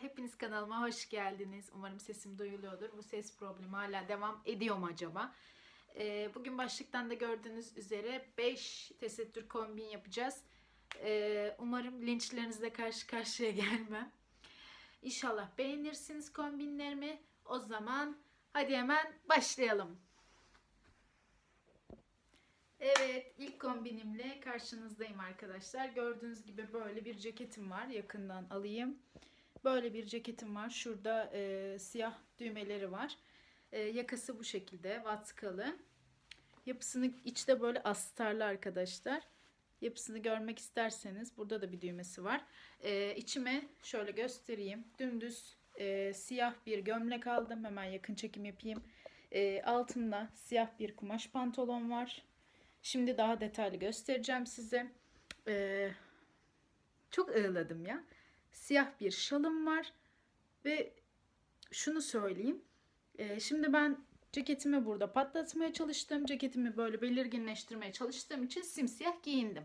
Hepiniz kanalıma hoş geldiniz. Umarım sesim duyuluyordur. Bu ses problemi hala devam ediyor mu acaba? Ee, bugün başlıktan da gördüğünüz üzere 5 tesettür kombin yapacağız. Ee, umarım linçlerinizle karşı karşıya gelmem. İnşallah beğenirsiniz kombinlerimi. O zaman hadi hemen başlayalım. Evet, ilk kombinimle karşınızdayım arkadaşlar. Gördüğünüz gibi böyle bir ceketim var. Yakından alayım. Böyle bir ceketim var. Şurada e, siyah düğmeleri var. E, yakası bu şekilde, vatkalı. Yapısını içte böyle astarlı arkadaşlar. Yapısını görmek isterseniz burada da bir düğmesi var. E, içime şöyle göstereyim. Dümdüz e, siyah bir gömlek aldım. Hemen yakın çekim yapayım. E, altında siyah bir kumaş pantolon var. Şimdi daha detaylı göstereceğim size. Ee, çok ığladım ya. Siyah bir şalım var. Ve şunu söyleyeyim. Ee, şimdi ben ceketimi burada patlatmaya çalıştım. Ceketimi böyle belirginleştirmeye çalıştığım için simsiyah giyindim.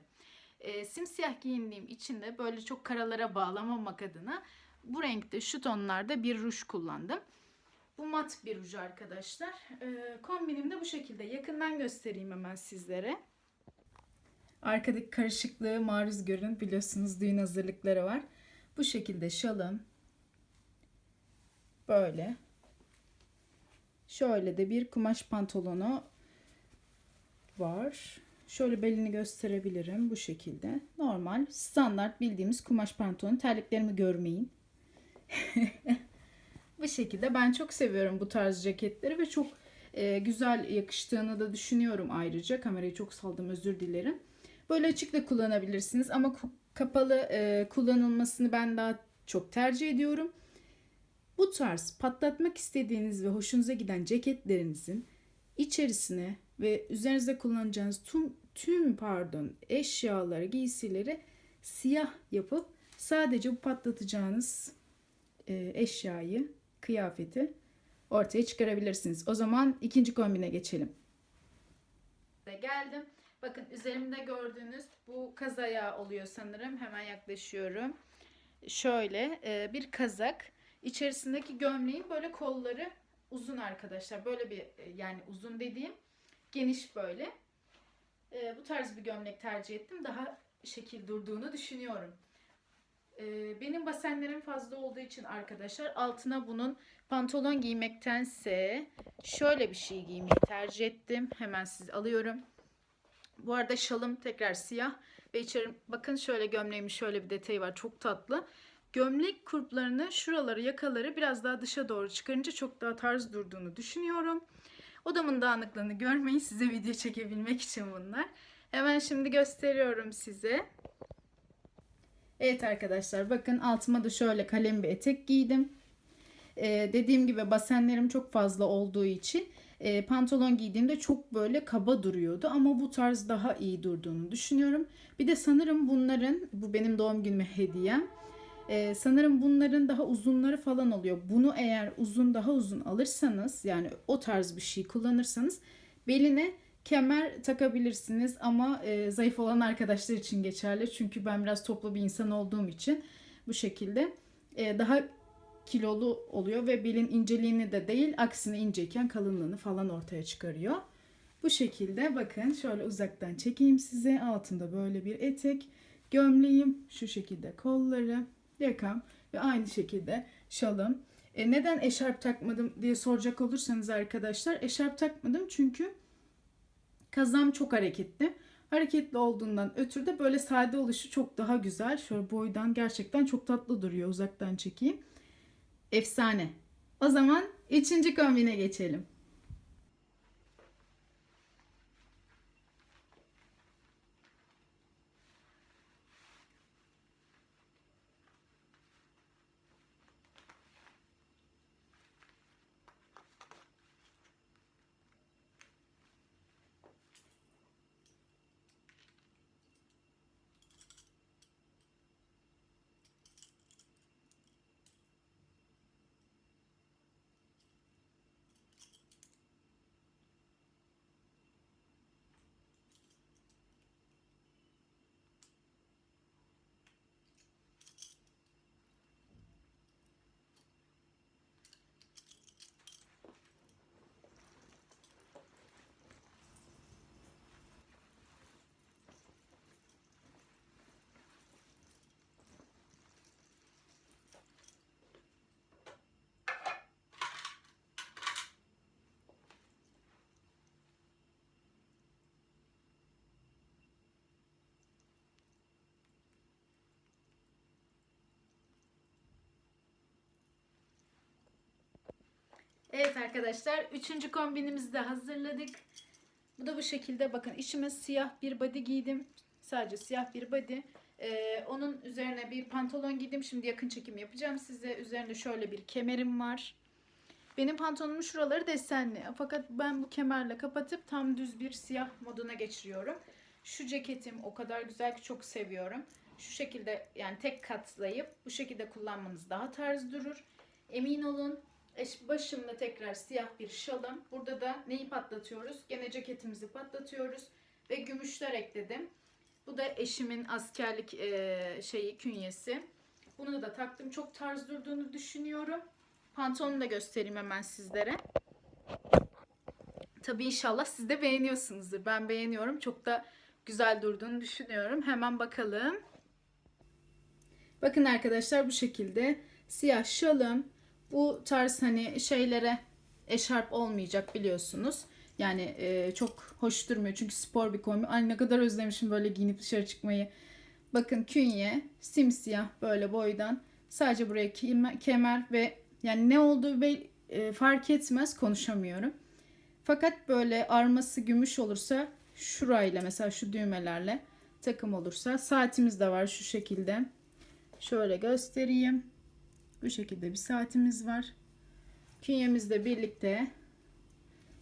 Ee, simsiyah giyindiğim için de böyle çok karalara bağlamamak adına bu renkte şu tonlarda bir ruj kullandım. Bu mat bir ruj arkadaşlar. Ee, kombinim de bu şekilde. Yakından göstereyim hemen sizlere. Arkadaki karışıklığı maruz görün. Biliyorsunuz düğün hazırlıkları var. Bu şekilde şalım. Böyle. Şöyle de bir kumaş pantolonu var. Şöyle belini gösterebilirim bu şekilde. Normal standart bildiğimiz kumaş pantolon. Terliklerimi görmeyin. bu şekilde ben çok seviyorum bu tarz ceketleri ve çok e, güzel yakıştığını da düşünüyorum ayrıca. Kamerayı çok saldım özür dilerim. Böyle açık da kullanabilirsiniz ama kapalı e, kullanılmasını ben daha çok tercih ediyorum. Bu tarz patlatmak istediğiniz ve hoşunuza giden ceketlerinizin içerisine ve üzerinizde kullanacağınız tüm, tüm pardon eşyaları, giysileri siyah yapıp sadece bu patlatacağınız e, eşyayı, kıyafeti ortaya çıkarabilirsiniz. O zaman ikinci kombine geçelim. Geldim. Bakın üzerimde gördüğünüz bu kazaya oluyor sanırım. Hemen yaklaşıyorum. Şöyle e, bir kazak. İçerisindeki gömleğin böyle kolları uzun arkadaşlar. Böyle bir e, yani uzun dediğim geniş böyle. E, bu tarz bir gömlek tercih ettim. Daha şekil durduğunu düşünüyorum. Benim basenlerim fazla olduğu için arkadaşlar altına bunun pantolon giymektense şöyle bir şey giymeyi tercih ettim. Hemen siz alıyorum. Bu arada şalım tekrar siyah ve içeri bakın şöyle gömleğimin şöyle bir detayı var. Çok tatlı. Gömlek kurplarını şuraları yakaları biraz daha dışa doğru çıkarınca çok daha tarz durduğunu düşünüyorum. Odamın dağınıklığını görmeyin size video çekebilmek için bunlar. Hemen şimdi gösteriyorum size. Evet arkadaşlar bakın altıma da şöyle kalem bir etek giydim. Ee, dediğim gibi basenlerim çok fazla olduğu için e, pantolon giydiğimde çok böyle kaba duruyordu ama bu tarz daha iyi durduğunu düşünüyorum. Bir de sanırım bunların bu benim doğum günüme hediyem. Ee, sanırım bunların daha uzunları falan oluyor. Bunu eğer uzun daha uzun alırsanız yani o tarz bir şey kullanırsanız beline kemer takabilirsiniz ama e, zayıf olan arkadaşlar için geçerli. Çünkü ben biraz toplu bir insan olduğum için bu şekilde e, daha kilolu oluyor ve belin inceliğini de değil aksine inceyken kalınlığını falan ortaya çıkarıyor. Bu şekilde bakın şöyle uzaktan çekeyim size. Altında böyle bir etek, gömleğim, şu şekilde kolları, yakam ve aynı şekilde şalım. E neden eşarp takmadım diye soracak olursanız arkadaşlar eşarp takmadım çünkü kazam çok hareketli. Hareketli olduğundan ötürü de böyle sade oluşu çok daha güzel. Şöyle boydan gerçekten çok tatlı duruyor uzaktan çekeyim. Efsane. O zaman üçüncü kombine geçelim. Evet arkadaşlar üçüncü kombinimizi de hazırladık. Bu da bu şekilde bakın içime siyah bir body giydim. Sadece siyah bir body. Ee, onun üzerine bir pantolon giydim. Şimdi yakın çekim yapacağım size. Üzerinde şöyle bir kemerim var. Benim pantolonumun şuraları desenli. Fakat ben bu kemerle kapatıp tam düz bir siyah moduna geçiriyorum. Şu ceketim o kadar güzel ki çok seviyorum. Şu şekilde yani tek katlayıp bu şekilde kullanmanız daha tarz durur. Emin olun başımda tekrar siyah bir şalım. Burada da neyi patlatıyoruz? Gene ceketimizi patlatıyoruz ve gümüşler ekledim. Bu da eşimin askerlik eee, şeyi künyesi. Bunu da taktım. Çok tarz durduğunu düşünüyorum. Pantolonu da göstereyim hemen sizlere. Tabii inşallah siz de beğeniyorsunuzdur. Ben beğeniyorum. Çok da güzel durduğunu düşünüyorum. Hemen bakalım. Bakın arkadaşlar bu şekilde siyah şalım. Bu tarz hani şeylere eşarp olmayacak biliyorsunuz. Yani e, çok hoş durmuyor çünkü spor bir kombin. Ay ne kadar özlemişim böyle giyinip dışarı çıkmayı. Bakın künye simsiyah böyle boydan. Sadece buraya kemer ve yani ne olduğu be- e, fark etmez konuşamıyorum. Fakat böyle arması gümüş olursa şurayla mesela şu düğmelerle takım olursa saatimiz de var şu şekilde. Şöyle göstereyim. Bu şekilde bir saatimiz var. Künyemizle birlikte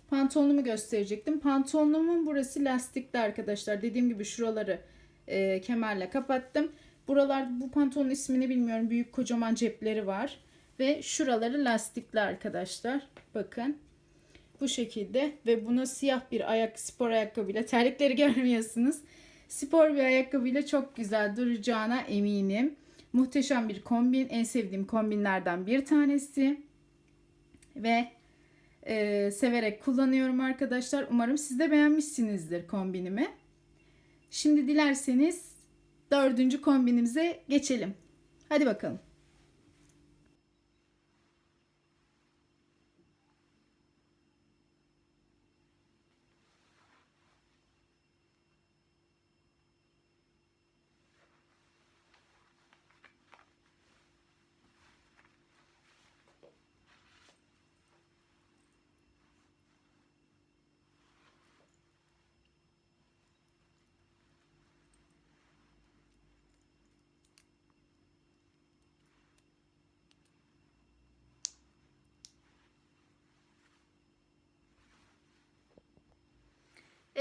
pantolonumu gösterecektim. Pantolonumun burası lastikli arkadaşlar. Dediğim gibi şuraları e, kemerle kapattım. Buralar bu pantolonun ismini bilmiyorum. Büyük kocaman cepleri var. Ve şuraları lastikli arkadaşlar. Bakın. Bu şekilde ve buna siyah bir ayak spor ayakkabıyla terlikleri görmüyorsunuz. Spor bir ayakkabıyla çok güzel duracağına eminim. Muhteşem bir kombin. En sevdiğim kombinlerden bir tanesi. Ve e, severek kullanıyorum arkadaşlar. Umarım siz de beğenmişsinizdir kombinimi. Şimdi dilerseniz dördüncü kombinimize geçelim. Hadi bakalım.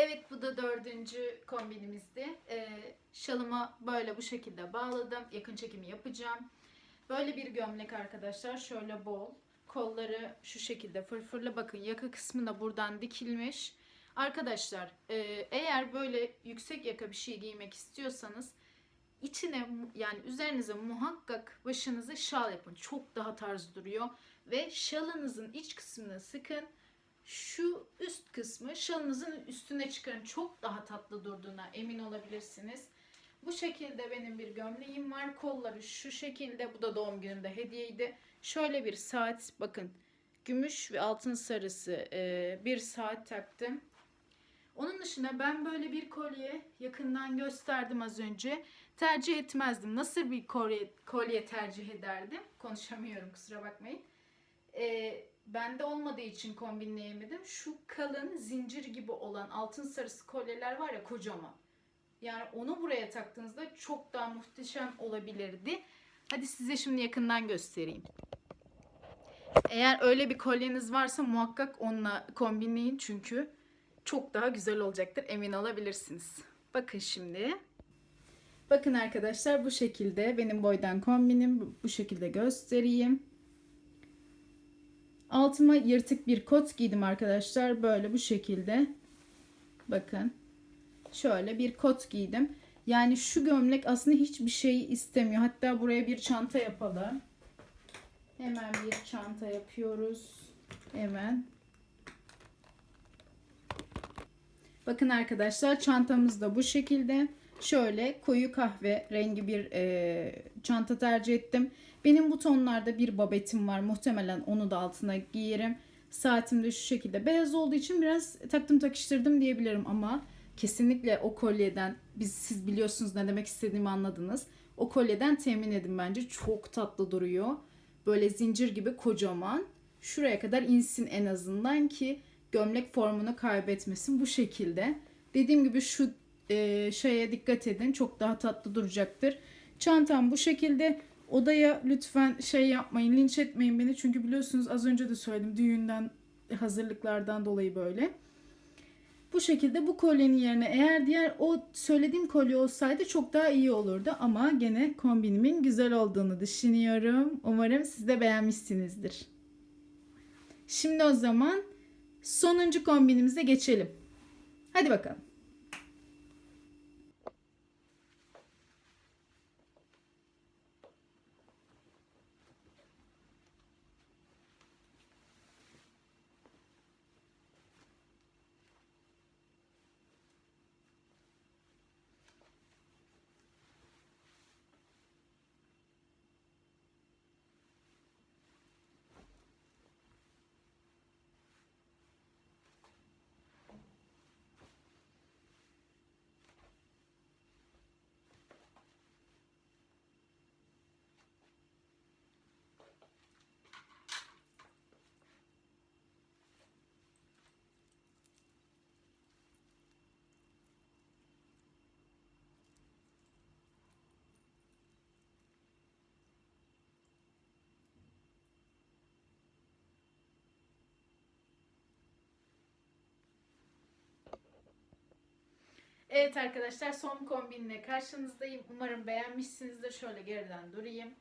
Evet bu da dördüncü kombinimizdi. Ee, şalıma böyle bu şekilde bağladım. Yakın çekimi yapacağım. Böyle bir gömlek arkadaşlar. Şöyle bol. Kolları şu şekilde fırfırlı. Bakın yaka kısmı da buradan dikilmiş. Arkadaşlar e, eğer böyle yüksek yaka bir şey giymek istiyorsanız içine yani üzerinize muhakkak başınıza şal yapın. Çok daha tarz duruyor. Ve şalınızın iç kısmını sıkın şu üst kısmı şalınızın üstüne çıkarın. Çok daha tatlı durduğuna emin olabilirsiniz. Bu şekilde benim bir gömleğim var. Kolları şu şekilde. Bu da doğum günümde hediyeydi. Şöyle bir saat bakın. Gümüş ve altın sarısı e, bir saat taktım. Onun dışında ben böyle bir kolye yakından gösterdim az önce. Tercih etmezdim. Nasıl bir kolye, kolye tercih ederdim? Konuşamıyorum kusura bakmayın. Bende olmadığı için kombinleyemedim. Şu kalın zincir gibi olan altın sarısı kolyeler var ya kocaman. Yani onu buraya taktığınızda çok daha muhteşem olabilirdi. Hadi size şimdi yakından göstereyim. Eğer öyle bir kolyeniz varsa muhakkak onunla kombinleyin çünkü çok daha güzel olacaktır emin olabilirsiniz. Bakın şimdi. Bakın arkadaşlar bu şekilde benim boydan kombinim bu şekilde göstereyim. Altıma yırtık bir kot giydim arkadaşlar. Böyle bu şekilde. Bakın. Şöyle bir kot giydim. Yani şu gömlek aslında hiçbir şey istemiyor. Hatta buraya bir çanta yapalım. Hemen bir çanta yapıyoruz. Hemen. Bakın arkadaşlar çantamız da bu şekilde. Şöyle koyu kahve rengi bir e, çanta tercih ettim. Benim bu tonlarda bir babetim var. Muhtemelen onu da altına giyerim. Saatim de şu şekilde beyaz olduğu için biraz taktım takıştırdım diyebilirim ama kesinlikle o kolyeden biz siz biliyorsunuz ne demek istediğimi anladınız. O kolyeden temin edin bence çok tatlı duruyor. Böyle zincir gibi kocaman. şuraya kadar insin en azından ki gömlek formunu kaybetmesin bu şekilde. Dediğim gibi şu e, şeye dikkat edin çok daha tatlı duracaktır. Çantam bu şekilde. Odaya lütfen şey yapmayın, linç etmeyin beni. Çünkü biliyorsunuz az önce de söyledim düğünden hazırlıklardan dolayı böyle. Bu şekilde bu kolyenin yerine eğer diğer o söylediğim kolye olsaydı çok daha iyi olurdu. Ama gene kombinimin güzel olduğunu düşünüyorum. Umarım siz de beğenmişsinizdir. Şimdi o zaman sonuncu kombinimize geçelim. Hadi bakalım. Evet arkadaşlar son kombinle karşınızdayım. Umarım beğenmişsinizdir. Şöyle geriden durayım.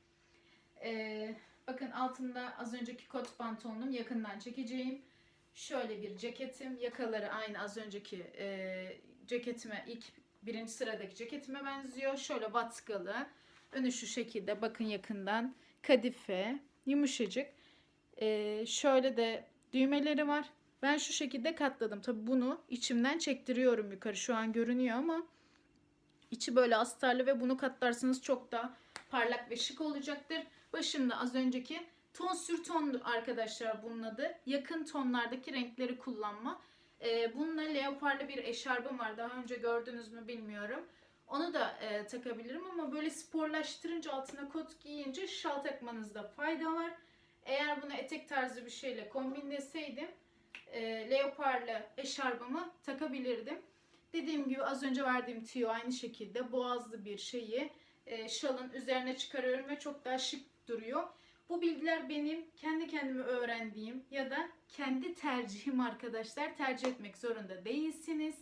Ee, bakın altında az önceki kot pantolonum yakından çekeceğim. Şöyle bir ceketim. Yakaları aynı az önceki e, ceketime ilk birinci sıradaki ceketime benziyor. Şöyle batkılı. Önü şu şekilde bakın yakından. Kadife. Yumuşacık. Ee, şöyle de düğmeleri var. Ben şu şekilde katladım. Tabi bunu içimden çektiriyorum yukarı. Şu an görünüyor ama içi böyle astarlı ve bunu katlarsanız çok daha parlak ve şık olacaktır. Başımda az önceki ton sür ton arkadaşlar bunun adı. Yakın tonlardaki renkleri kullanma. Ee, bununla leoparlı bir eşarbım var. Daha önce gördünüz mü bilmiyorum. Onu da e, takabilirim ama böyle sporlaştırınca altına kot giyince şal takmanızda fayda var. Eğer bunu etek tarzı bir şeyle kombinleseydim e, leoparlı eşarbımı takabilirdim. Dediğim gibi az önce verdiğim tüyo aynı şekilde boğazlı bir şeyi e, şalın üzerine çıkarıyorum ve çok daha şık duruyor. Bu bilgiler benim kendi kendime öğrendiğim ya da kendi tercihim arkadaşlar. Tercih etmek zorunda değilsiniz.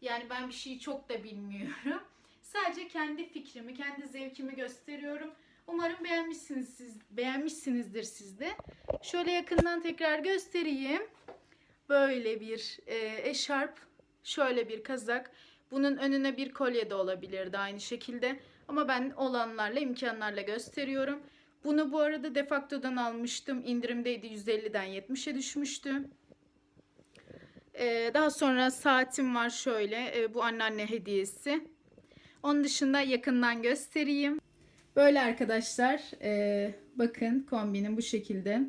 Yani ben bir şeyi çok da bilmiyorum. Sadece kendi fikrimi, kendi zevkimi gösteriyorum. Umarım beğenmişsiniz siz, beğenmişsinizdir siz de. Şöyle yakından tekrar göstereyim böyle bir e, eşarp, şöyle bir kazak. Bunun önüne bir kolye de olabilirdi aynı şekilde. Ama ben olanlarla, imkanlarla gösteriyorum. Bunu bu arada Defacto'dan almıştım. İndirimdeydi 150'den 70'e düşmüştü. Ee, daha sonra saatim var şöyle. Ee, bu anneanne hediyesi. Onun dışında yakından göstereyim. Böyle arkadaşlar. E, bakın kombinim bu şekilde.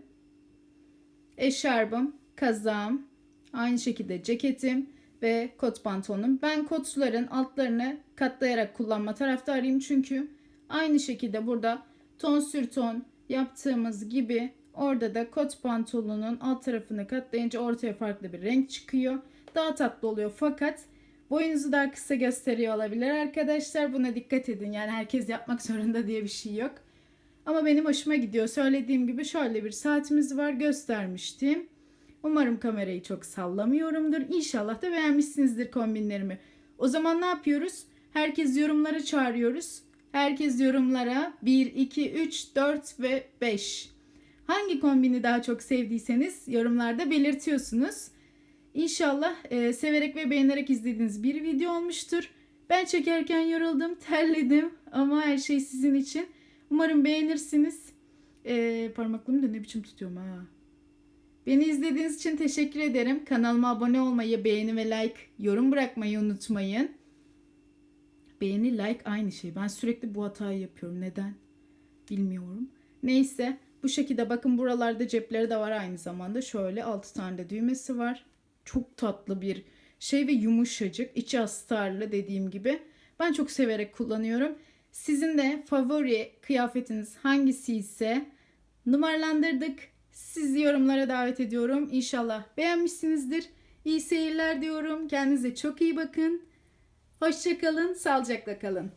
Eşarbım, kazağım, Aynı şekilde ceketim ve kot pantolonum. Ben kotların altlarını katlayarak kullanma taraftarıyım çünkü aynı şekilde burada ton sür ton yaptığımız gibi orada da kot pantolonun alt tarafını katlayınca ortaya farklı bir renk çıkıyor. Daha tatlı oluyor fakat boyunuzu daha kısa gösteriyor olabilir arkadaşlar. Buna dikkat edin. Yani herkes yapmak zorunda diye bir şey yok. Ama benim hoşuma gidiyor. Söylediğim gibi şöyle bir saatimiz var göstermiştim. Umarım kamerayı çok sallamıyorumdur. İnşallah da beğenmişsinizdir kombinlerimi. O zaman ne yapıyoruz? Herkes yorumlara çağırıyoruz. Herkes yorumlara 1, 2, 3, 4 ve 5. Hangi kombini daha çok sevdiyseniz yorumlarda belirtiyorsunuz. İnşallah e, severek ve beğenerek izlediğiniz bir video olmuştur. Ben çekerken yoruldum, terledim ama her şey sizin için. Umarım beğenirsiniz. E, parmaklarımı da ne biçim tutuyorum ha. Beni izlediğiniz için teşekkür ederim. Kanalıma abone olmayı, beğeni ve like, yorum bırakmayı unutmayın. Beğeni, like aynı şey. Ben sürekli bu hatayı yapıyorum. Neden? Bilmiyorum. Neyse bu şekilde bakın buralarda cepleri de var aynı zamanda. Şöyle 6 tane de düğmesi var. Çok tatlı bir şey ve yumuşacık. içi astarlı dediğim gibi. Ben çok severek kullanıyorum. Sizin de favori kıyafetiniz hangisi ise numaralandırdık Sizi yorumlara davet ediyorum. İnşallah beğenmişsinizdir. İyi seyirler diyorum. Kendinize çok iyi bakın. Hoşçakalın, sağlıcakla kalın.